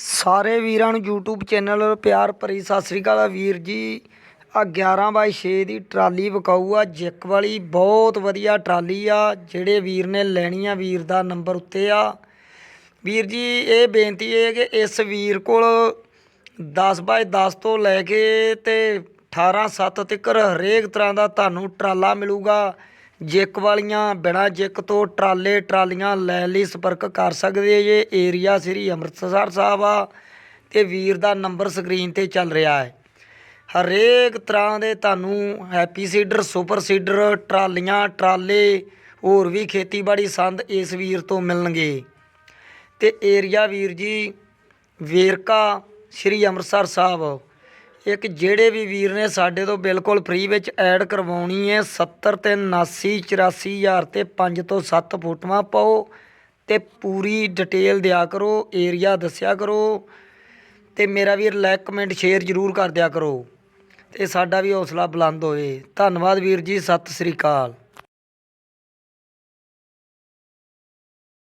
ਸਾਰੇ ਵੀਰਾਂ ਨੂੰ YouTube ਚੈਨਲ ਪਿਆਰ ਭਰੀ ਸਤਿ ਸ੍ਰੀ ਅਕਾਲ ਵੀਰ ਜੀ। ਆ 11 ਬਾਈ 6 ਦੀ ਟਰਾਲੀ ਵਿਕਾਊ ਆ, ਜਿੱਕ ਵਾਲੀ ਬਹੁਤ ਵਧੀਆ ਟਰਾਲੀ ਆ, ਜਿਹੜੇ ਵੀਰ ਨੇ ਲੈਣੀ ਆ ਵੀਰ ਦਾ ਨੰਬਰ ਉੱਤੇ ਆ। ਵੀਰ ਜੀ, ਇਹ ਬੇਨਤੀ ਹੈ ਕਿ ਇਸ ਵੀਰ ਕੋਲ 10 ਬਾਈ 10 ਤੋਂ ਲੈ ਕੇ ਤੇ 18 7 ਤੱਕ ਹਰੇਕ ਤਰ੍ਹਾਂ ਦਾ ਤੁਹਾਨੂੰ ਟਰਾਲਾ ਮਿਲੂਗਾ। ਜਿੱਕ ਵਾਲੀਆਂ ਬਿਨਾਂ ਜਿੱਕ ਤੋਂ ਟਰਾਲੇ ਟਰਾਲੀਆਂ ਲੈਣ ਲਈ ਸੰਪਰਕ ਕਰ ਸਕਦੇ ਜੇ। ਏਰੀਆ ਸ੍ਰੀ ਅੰਮ੍ਰਿਤਸਰ ਸਾਹਿਬ ਆ ਤੇ ਵੀਰ ਦਾ ਨੰਬਰ ਸਕਰੀਨ ਤੇ ਚੱਲ ਰਿਹਾ ਹੈ। ਹਰੇਕ ਤਰ੍ਹਾਂ ਦੇ ਤੁਹਾਨੂੰ ਹੈਪੀ ਸੀਡਰ, ਸੁਪਰ ਸੀਡਰ, ਟਰਾਲੀਆਂ, ਟਰਾਲੇ, ਹੋਰ ਵੀ ਖੇਤੀਬਾੜੀ ਸੰਦ ਇਸ ਵੀਰ ਤੋਂ ਮਿਲਣਗੇ। ਤੇ ਏਰੀਆ ਵੀਰ ਜੀ, ਵੇਰਕਾ ਸ਼੍ਰੀ ਅੰਮ੍ਰਿਤਸਰ ਸਾਹਿਬ। ਇੱਕ ਜਿਹੜੇ ਵੀ ਵੀਰ ਨੇ ਸਾਡੇ ਤੋਂ ਬਿਲਕੁਲ ਫ੍ਰੀ ਵਿੱਚ ਐਡ ਕਰਵਾਉਣੀ ਹੈ 70 ਤੇ 79 84 ਹਜ਼ਾਰ ਤੇ 5 ਤੋਂ 7 ਫੋਟੋਆਂ ਪਾਓ ਤੇ ਪੂਰੀ ਡਿਟੇਲ ਦਿਆ ਕਰੋ ਏਰੀਆ ਦੱਸਿਆ ਕਰੋ ਤੇ ਮੇਰਾ ਵੀਰ ਲਾਈਕ ਕਮੈਂਟ ਸ਼ੇਅਰ ਜ਼ਰੂਰ ਕਰ ਦਿਆ ਕਰੋ ਤੇ ਸਾਡਾ ਵੀ ਹੌਸਲਾ ਬੁਲੰਦ ਹੋਵੇ। ਧੰਨਵਾਦ ਵੀਰ ਜੀ, ਸਤਿ ਸ੍ਰੀ ਅਕਾਲ।